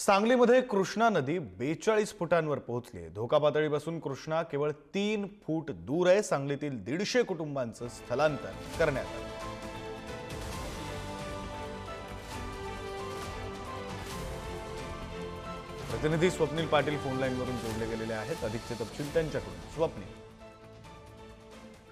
सांगलीमध्ये कृष्णा नदी बेचाळीस फुटांवर पोहोचली आहे. धोका पातळीपासून कृष्णा केवळ तीन फूट दूर आहे. सांगलीतील दीडशे कुटुंबांचं स्थलांतर करण्यात आलं. प्रतिनिधी स्वप्नील पाटील फोनलाईनवरून जोडले गेलेले आहेत. अधिकचे तपशील त्यांच्याकडून. स्वप्नील.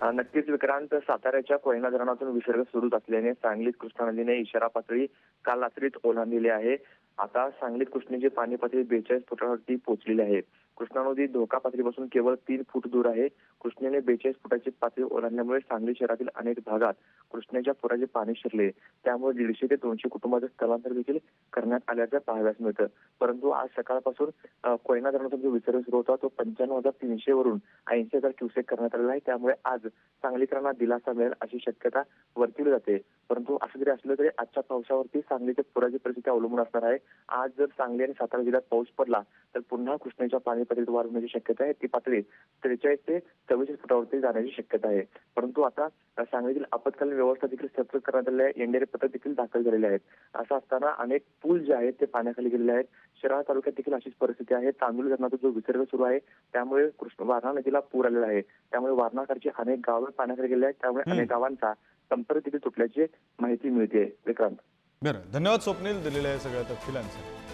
हा, नक्कीच विक्रांत साताऱ्याच्या कोयना धरणातून विसर्ग सुरूच असल्याने सांगलीत कृष्णा नदीने इशारा पातळी काल रात्रीत ओलांडलेली आहे. आता सांगलीत कृष्णेची पाणी पातळी बेचाळीस फुटावरती पोहोचलेली आहे कृष्णा नदी धोका पातळीपासून केवळ तीन फूट दूर आहे. कृष्णेने बेचाळीस फुटाची पातळी ओलांडल्यामुळे सांगली शहरातील अनेक भागात कृष्णेच्या पुराचे पाणी शिरले. त्यामुळे दीडशे ते दोनशे कुटुंबाचं स्थलांतर देखील करण्यात आल्याचं पाहाव्यास मिळतं. परंतु आज सकाळपासून कोयना धरणाचा जो विसर्ग सुरू होता तो पंच्याण्णव हजार तीनशे वरून ऐंशी हजार क्युसेक करण्यात आलेला आहे. त्यामुळे आज सांगलीकरांना दिलासा मिळेल अशी शक्यता वर्तवली जाते. परंतु असं जरी असलं तरी आजच्या पावसावरती सांगलीच्या पुराची परिस्थिती अवलंबून असणार आहे. आज जर सांगली आणि सातारा जिल्ह्यात पाऊस पडला तर पुन्हा कृष्णेच्या पाणी पातळीत वाढ होण्याची शक्यता आहे. ती पातळी त्रेचाळीस ते चव्वेचाळीस फुटावरती जाण्याची शक्यता आहे. परंतु आता सांगलीतील आपत्कालीन व्यवस्था देखील सतत करण्यात आलेली आहे. एनडीआरएफ पथक देखील दाखल झालेले आहेत. असं असताना अनेक पूल जे आहेत ते पाण्याखाली गेलेले आहेत. शिराळा तालुक्यात देखील अशीच परिस्थिती आहे. तांदूळ धरणाचा जो विसर्ग सुरू आहे त्यामुळे कृष्ण वारणा नदीला पूर आलेला आहे. त्यामुळे वारणाकडची अनेक गावं पाण्याखाली गेले आहेत. त्यामुळे अनेक गावांचा संपर्क तिथे तुटल्याची माहिती मिळते विक्रांत. बरं धन्यवाद स्वप्नील दिलेल्या सगळ्या तपशिलांसाठी.